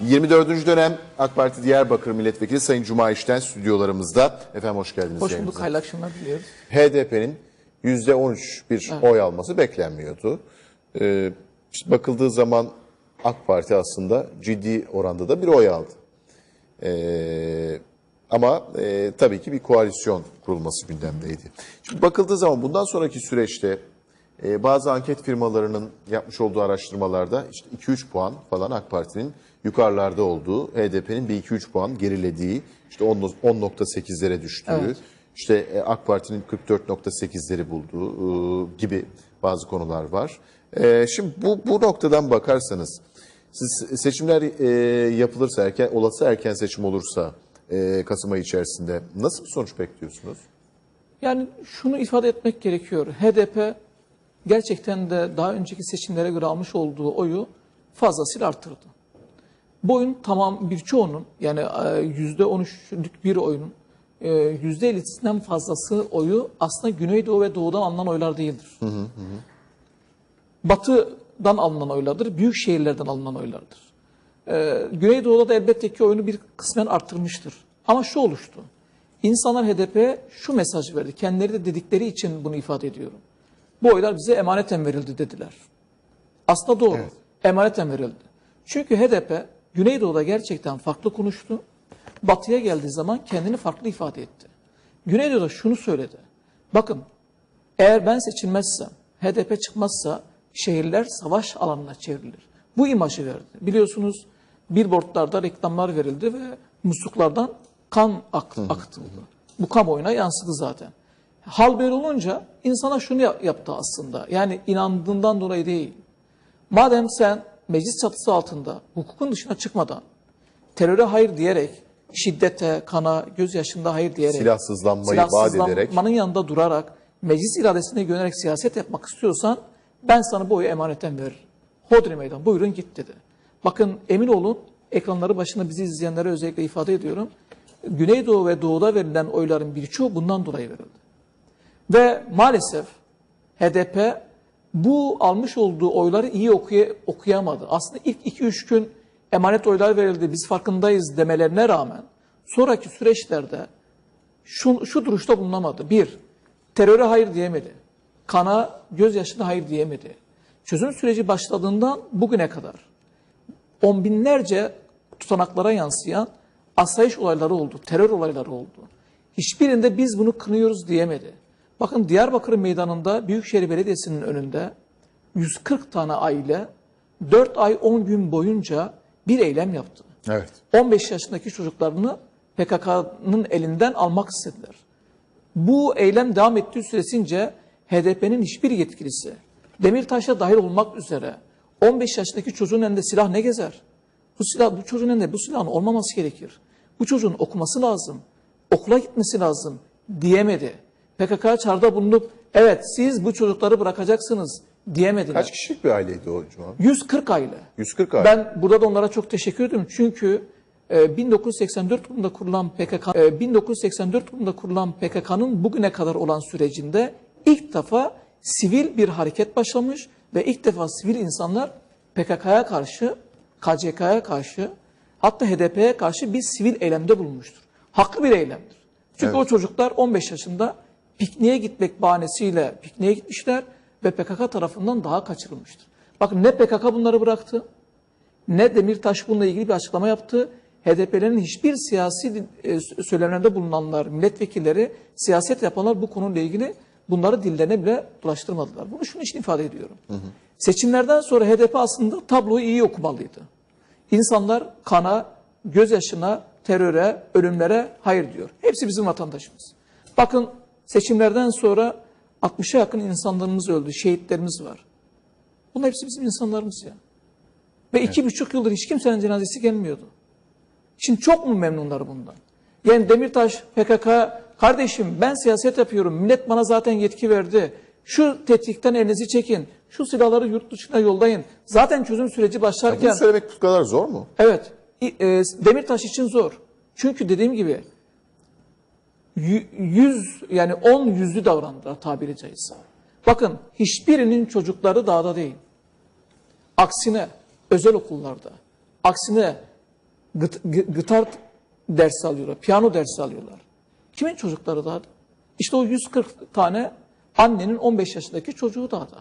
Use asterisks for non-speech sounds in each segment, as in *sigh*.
24. dönem AK Parti Diyarbakır Milletvekili Sayın Cuma İşten stüdyolarımızda. Efendim hoş geldiniz. Hoş bulduk, hayırlı akşamlar diliyoruz. HDP'nin %13 bir oy alması beklenmiyordu. Ee, işte bakıldığı zaman AK Parti aslında ciddi oranda da bir oy aldı. Ee, ama e, tabii ki bir koalisyon kurulması gündemdeydi. Şimdi bakıldığı zaman bundan sonraki süreçte e, bazı anket firmalarının yapmış olduğu araştırmalarda işte 2-3 puan falan AK Parti'nin yukarılarda olduğu, HDP'nin bir 2-3 puan gerilediği, işte 10 10.8'lere düştüğü, Evet. işte e, AK Parti'nin 44.8'leri bulduğu e, gibi bazı konular var. E, Şimdi bu, bu noktadan bakarsanız siz seçimler e, yapılırsa, erken, olası erken seçim olursa e, Kasım ayı içerisinde nasıl bir sonuç bekliyorsunuz? Yani şunu ifade etmek gerekiyor. HDP gerçekten de daha önceki seçimlere göre almış olduğu oyu fazlasıyla arttırdı. Bu oyun tamam birçoğunun yani e, yüzde 13'lük bir oyunun e, yüzde 50'sinden fazlası oyu aslında Güneydoğu ve Doğu'dan alınan oylar değildir. Batı'dan alınan oylardır, büyük şehirlerden alınan oylardır. Ee, Güneydoğu'da da elbette ki oyunu bir kısmen arttırmıştır. Ama şu oluştu. İnsanlar HDP'ye şu mesajı verdi. Kendileri de dedikleri için bunu ifade ediyorum. Bu oylar bize emaneten verildi dediler. Aslında doğru. Evet. Emaneten verildi. Çünkü HDP Güneydoğu'da gerçekten farklı konuştu. Batı'ya geldiği zaman kendini farklı ifade etti. Güneydoğu'da şunu söyledi. Bakın eğer ben seçilmezsem, HDP çıkmazsa şehirler savaş alanına çevrilir. Bu imajı verdi. Biliyorsunuz billboardlarda reklamlar verildi ve musluklardan kan ak- aktıldı. Bu kamuoyuna yansıdı zaten. Hal böyle olunca insana şunu yap- yaptı aslında. Yani inandığından dolayı değil. Madem sen meclis çatısı altında hukukun dışına çıkmadan teröre hayır diyerek, şiddete, kana, gözyaşında hayır diyerek, Silahsızlanmayı vaat ederek. silahsızlanmanın yanında durarak, meclis iradesine güvenerek siyaset yapmak istiyorsan ben sana bu oyu emaneten veririm. Hodri meydan buyurun git dedi. Bakın emin olun ekranları başında bizi izleyenlere özellikle ifade ediyorum. Güneydoğu ve Doğu'da verilen oyların birçoğu bundan dolayı verildi. Ve maalesef HDP bu almış olduğu oyları iyi okuya, okuyamadı. Aslında ilk 2-3 gün emanet oylar verildi biz farkındayız demelerine rağmen sonraki süreçlerde şu, şu duruşta bulunamadı. Bir, teröre hayır diyemedi. Kana, gözyaşına hayır diyemedi. Çözüm süreci başladığından bugüne kadar on binlerce tutanaklara yansıyan asayiş olayları oldu, terör olayları oldu. Hiçbirinde biz bunu kınıyoruz diyemedi. Bakın Diyarbakır Meydanı'nda Büyükşehir Belediyesi'nin önünde 140 tane aile 4 ay 10 gün boyunca bir eylem yaptı. Evet. 15 yaşındaki çocuklarını PKK'nın elinden almak istediler. Bu eylem devam ettiği süresince HDP'nin hiçbir yetkilisi, Demirtaş'a dahil olmak üzere 15 yaşındaki çocuğun elinde silah ne gezer? Bu silah, bu çocuğun elinde bu silahın olmaması gerekir. Bu çocuğun okuması lazım, okula gitmesi lazım diyemedi. PKK'ya çağrıda bulunup evet siz bu çocukları bırakacaksınız diyemediler. Kaç kişilik bir aileydi o Cuma? 140 aile. 140 aile. Ben burada da onlara çok teşekkür ediyorum. Çünkü e, 1984 yılında kurulan PKK, e, 1984 yılında kurulan PKK'nın bugüne kadar olan sürecinde ilk defa sivil bir hareket başlamış ve ilk defa sivil insanlar PKK'ya karşı, KCK'ya karşı, hatta HDP'ye karşı bir sivil eylemde bulunmuştur. Haklı bir eylemdir. Çünkü Evet. o çocuklar 15 yaşında pikniğe gitmek bahanesiyle pikniğe gitmişler ve PKK tarafından daha kaçırılmıştır. Bakın ne PKK bunları bıraktı, ne Demirtaş bununla ilgili bir açıklama yaptı. HDP'lerin hiçbir siyasi e, söylemlerde bulunanlar, milletvekilleri, siyaset yapanlar bu konuyla ilgili bunları dillerine bile dolaştırmadılar. Bunu şunun için ifade ediyorum. Seçimlerden sonra HDP aslında tabloyu iyi okumalıydı. İnsanlar kana, gözyaşına, teröre, ölümlere hayır diyor. Hepsi bizim vatandaşımız. Bakın seçimlerden sonra 60'a yakın insanlarımız öldü, şehitlerimiz var. Bunlar hepsi bizim insanlarımız ya. Ve iki buçuk yıldır hiç kimsenin cenazesi gelmiyordu. Şimdi çok mu memnunlar bundan? Yani Demirtaş PKK kardeşim ben siyaset yapıyorum. Millet bana zaten yetki verdi. Şu tetikten elinizi çekin. Şu silahları yurt dışına yollayın. Zaten çözüm süreci başlarken Bunu söylemek bu kadar zor mu? Evet. E, Demirtaş için zor. Çünkü dediğim gibi yüz yani on yüzlü davrandılar tabiri caizse. Bakın hiçbirinin çocukları dağda değil. Aksine özel okullarda, aksine gıt, gı- gitar dersi alıyorlar, piyano dersi alıyorlar. Kimin çocukları daha? İşte o 140 tane annenin 15 yaşındaki çocuğu daha da.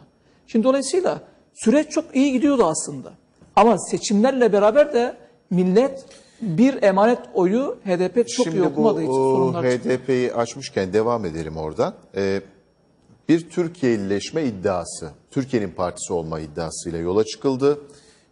Şimdi dolayısıyla süreç çok iyi gidiyordu aslında. Ama seçimlerle beraber de millet bir emanet oyu HDP çok iyi Şimdi bu okumadığı için o, sorunlar çıktı. HDP'yi açmışken devam edelim oradan. Ee, bir Türkiye'lileşme iddiası, Türkiye'nin partisi olma iddiasıyla yola çıkıldı.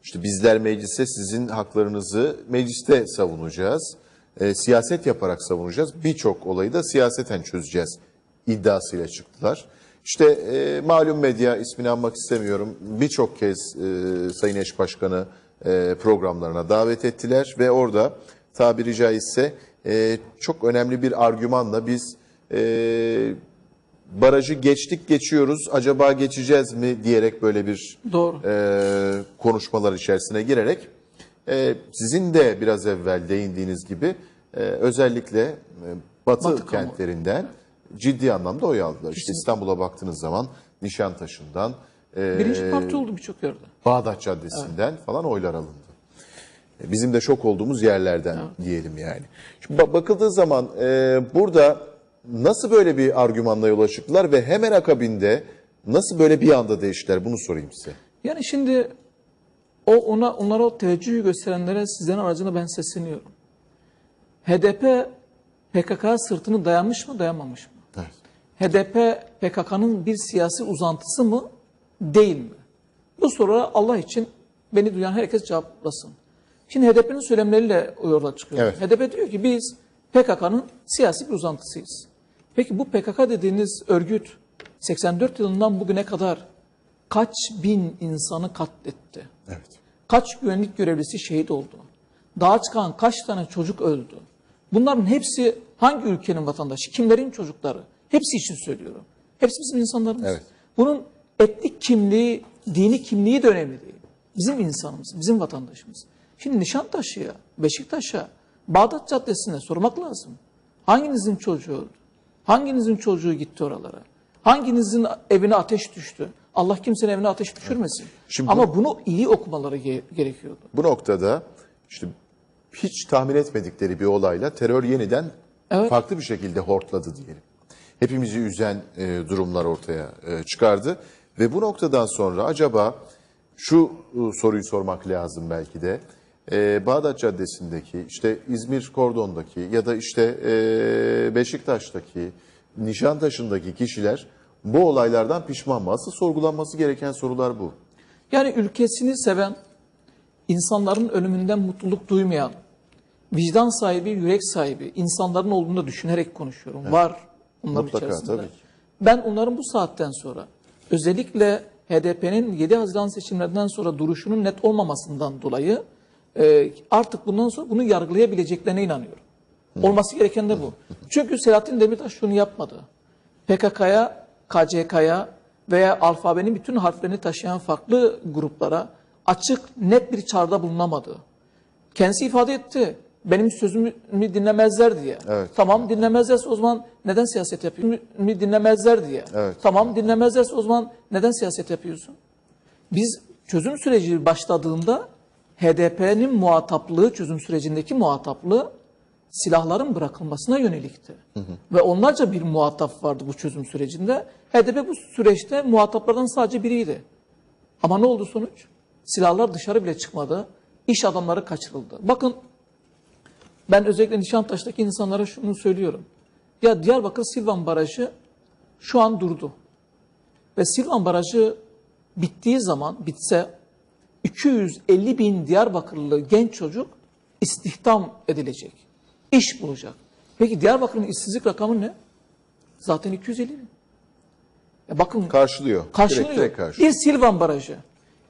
İşte bizler meclise sizin haklarınızı mecliste savunacağız. Ee, siyaset yaparak savunacağız. Birçok olayı da siyaseten çözeceğiz iddiasıyla çıktılar. İşte e, malum medya ismini anmak istemiyorum. Birçok kez e, Sayın Eş Başkanı e, programlarına davet ettiler ve orada tabiri caizse e, çok önemli bir argümanla biz e, barajı geçtik geçiyoruz acaba geçeceğiz mi diyerek böyle bir Doğru. e, konuşmalar içerisine girerek e, sizin de biraz evvel değindiğiniz gibi e, özellikle e, batı, Batı kentlerinden ciddi anlamda oy aldılar. İşte İstanbul'a baktığınız zaman Nişantaşı'ndan Birinci parti oldu birçok yerde. Bağdat Caddesi'nden falan oylar alındı. E, Bizim de şok olduğumuz yerlerden diyelim yani. Şimdi ba- bakıldığı zaman e, burada nasıl böyle bir argümanla yola çıktılar ve hemen akabinde nasıl böyle bir anda değiştiler bunu sorayım size. Yani şimdi o ona onlara o teveccühü gösterenlere sizlerin aracılığıyla ben sesleniyorum. HDP PKK'ya sırtını dayamış mı dayanmamış mı? Evet. HDP PKK'nın bir siyasi uzantısı mı değil mi? Bu sorulara Allah için beni duyan herkes cevaplasın. Şimdi HDP'nin söylemleriyle yola çıkıyor. Evet. HDP diyor ki biz PKK'nın siyasi bir uzantısıyız. Peki bu PKK dediğiniz örgüt 84 yılından bugüne kadar kaç bin insanı katletti? Evet. Kaç güvenlik görevlisi şehit oldu? Dağa çıkan kaç tane çocuk öldü? Bunların hepsi hangi ülkenin vatandaşı? Kimlerin çocukları? Hepsi için söylüyorum. Hepsi bizim insanlarımız. Evet. Bunun etnik kimliği, dini kimliği de önemli değil. Bizim insanımız, bizim vatandaşımız. Şimdi Nişantaşı'ya, Beşiktaş'a, Bağdat Caddesi'ne sormak lazım. Hanginizin çocuğu öldü? Hanginizin çocuğu gitti oralara? Hanginizin evine ateş düştü? Allah kimsenin evine ateş düşürmesin. Şimdi bu- Ama bunu iyi okumaları ge- gerekiyordu. Bu noktada işte hiç tahmin etmedikleri bir olayla terör yeniden Evet. farklı bir şekilde hortladı diyelim. Hepimizi üzen e, durumlar ortaya e, çıkardı ve bu noktadan sonra acaba şu e, soruyu sormak lazım belki de. E, Bağdat Caddesi'ndeki, işte İzmir Kordon'daki ya da işte e, Beşiktaş'taki, Nişantaşı'ndaki kişiler bu olaylardan pişman mı? Asıl sorgulanması gereken sorular bu. Yani ülkesini seven, insanların ölümünden mutluluk duymayan, vicdan sahibi, yürek sahibi insanların olduğunu da düşünerek konuşuyorum. Var onların Mutlaka, içerisinde. tabii ki. Ben onların bu saatten sonra özellikle HDP'nin 7 Haziran seçimlerinden sonra duruşunun net olmamasından dolayı e, artık bundan sonra bunu yargılayabileceklerine inanıyorum. Olması gereken de bu. Çünkü Selahattin Demirtaş şunu yapmadı. PKK'ya, KCK'ya veya alfabenin bütün harflerini taşıyan farklı gruplara açık, net bir çağrıda bulunamadı. Kendisi ifade etti. Benim sözümü dinlemezler diye. Evet. Tamam dinlemezlerse o zaman neden siyaset yapıyorsun? Mi dinlemezler diye. Evet. Tamam dinlemezlerse o zaman neden siyaset yapıyorsun? Biz çözüm süreci başladığında HDP'nin muhataplığı, çözüm sürecindeki muhataplığı silahların bırakılmasına yönelikti. Ve onlarca bir muhatap vardı bu çözüm sürecinde. HDP bu süreçte muhataplardan sadece biriydi. Ama ne oldu sonuç? Silahlar dışarı bile çıkmadı. İş adamları kaçırıldı. Bakın ben özellikle Nişantaş'taki insanlara şunu söylüyorum. Ya Diyarbakır Silvan Barajı şu an durdu. Ve Silvan Barajı bittiği zaman bitse 250 bin Diyarbakırlı genç çocuk istihdam edilecek. İş bulacak. Peki Diyarbakır'ın işsizlik rakamı ne? Zaten 250 bin. Ya bakın Karşılıyor. karşılıyor. Direkt, direkt karşılıyor. Bir Silvan Barajı.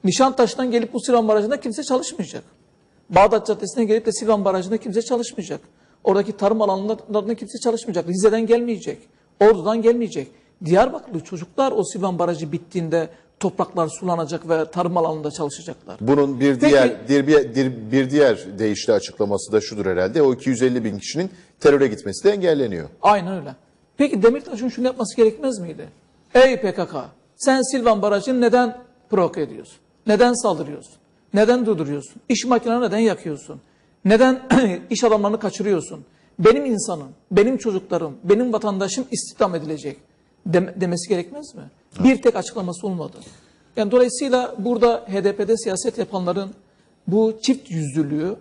Nişantaş'tan gelip bu Silvan Barajı'nda kimse çalışmayacak. Bağdat Caddesi'ne gelip de Silvan Barajı'nda kimse çalışmayacak. Oradaki tarım alanlarında kimse çalışmayacak. Rize'den gelmeyecek. Ordu'dan gelmeyecek. Diyarbakırlı çocuklar o Silvan Barajı bittiğinde topraklar sulanacak ve tarım alanında çalışacaklar. Bunun bir Peki- diğer bir, bir, bir, diğer deyişli açıklaması da şudur herhalde. O 250 bin kişinin teröre gitmesi de engelleniyor. Aynen öyle. Peki Demirtaş'ın şunu yapması gerekmez miydi? Ey PKK sen Silvan Barajı'nı neden provoke ediyorsun? Neden saldırıyorsun? Neden durduruyorsun? İş makinelerini neden yakıyorsun? Neden *clears throat* iş adamlarını kaçırıyorsun? Benim insanım, benim çocuklarım, benim vatandaşım istihdam edilecek dem- demesi gerekmez mi? Bir tek açıklaması olmadı. Yani dolayısıyla burada HDP'de siyaset yapanların bu çift yüzlülüğü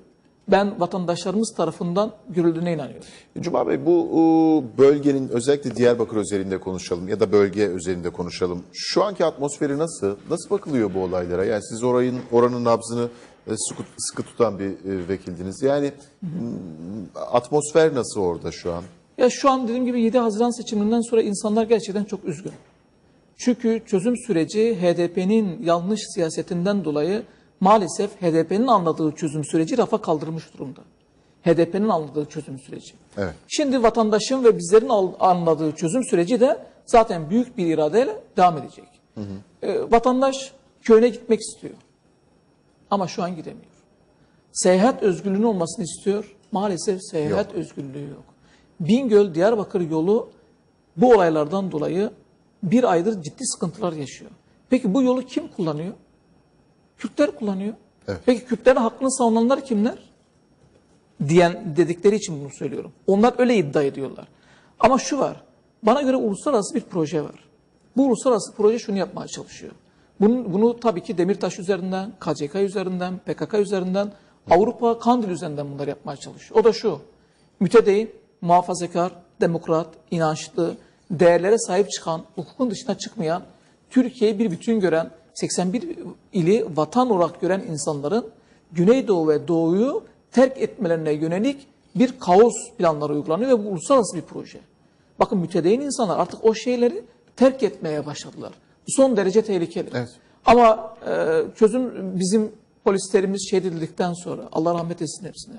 ben vatandaşlarımız tarafından görüldüğüne inanıyorum. Cuma Bey bu bölgenin özellikle Diyarbakır özelinde konuşalım ya da bölge özelinde konuşalım. Şu anki atmosferi nasıl? Nasıl bakılıyor bu olaylara? Yani siz orayın oranın nabzını e, sıkı, sıkı tutan bir e, vekildiniz. Yani atmosfer nasıl orada şu an? Ya şu an dediğim gibi 7 Haziran seçiminden sonra insanlar gerçekten çok üzgün. Çünkü çözüm süreci HDP'nin yanlış siyasetinden dolayı maalesef HDP'nin anladığı çözüm süreci rafa kaldırmış durumda. HDP'nin anladığı çözüm süreci. Evet. Şimdi vatandaşın ve bizlerin anladığı çözüm süreci de zaten büyük bir iradeyle devam edecek. Ee, vatandaş köyüne gitmek istiyor. Ama şu an gidemiyor. Seyahat özgürlüğünün olmasını istiyor. Maalesef seyahat özgürlüğü yok. Bingöl Diyarbakır yolu bu olaylardan dolayı bir aydır ciddi sıkıntılar yaşıyor. Peki bu yolu kim kullanıyor? Kürtler kullanıyor. Evet. Peki Kürtlerin hakkını savunanlar kimler? diyen dedikleri için bunu söylüyorum. Onlar öyle iddia ediyorlar. Ama şu var. Bana göre uluslararası bir proje var. Bu uluslararası proje şunu yapmaya çalışıyor. Bunu, bunu tabii ki Demirtaş üzerinden, KCK üzerinden, PKK üzerinden, Avrupa Kandil üzerinden bunları yapmaya çalışıyor. O da şu. Mütedeyin, muhafazakar, demokrat, inançlı, değerlere sahip çıkan, hukukun dışına çıkmayan, Türkiye'yi bir bütün gören, 81 ili vatan olarak gören insanların Güneydoğu ve Doğu'yu terk etmelerine yönelik bir kaos planları uygulanıyor ve bu uluslararası bir proje. Bakın mütedeyyin insanlar artık o şeyleri terk etmeye başladılar. Bu son derece tehlikeli. Evet. Ama e, çözüm bizim polislerimiz şehit edildikten sonra, Allah rahmet etsin hepsine,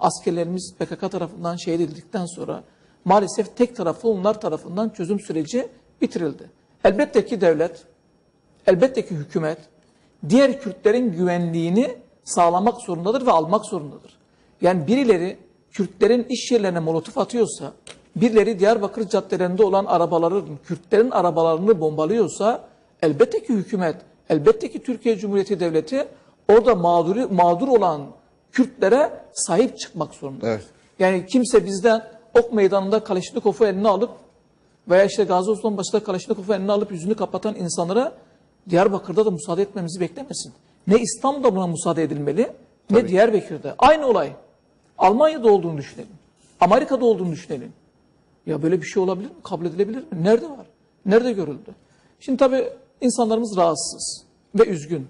askerlerimiz PKK tarafından şehit edildikten sonra maalesef tek taraflı onlar tarafından çözüm süreci bitirildi. Elbette ki devlet, elbette ki hükümet diğer Kürtlerin güvenliğini sağlamak zorundadır ve almak zorundadır. Yani birileri Kürtlerin iş yerlerine molotof atıyorsa, birileri Diyarbakır caddelerinde olan arabaların, Kürtlerin arabalarını bombalıyorsa elbette ki hükümet, elbette ki Türkiye Cumhuriyeti Devleti orada mağduru, mağdur olan Kürtlere sahip çıkmak zorundadır. Evet. Yani kimse bizden ok meydanında Kaleşnikov'u eline alıp veya işte Gazi Osman başta Kalaşnikov'u eline alıp yüzünü kapatan insanlara Diyarbakır'da da müsaade etmemizi beklemesin. Ne İstanbul'da buna müsaade edilmeli ne Diyarbakır'da. Aynı olay. Almanya'da olduğunu düşünelim. Amerika'da olduğunu düşünelim. Ya böyle bir şey olabilir mi? Kabul edilebilir mi? Nerede var? Nerede görüldü? Şimdi tabii insanlarımız rahatsız ve üzgün.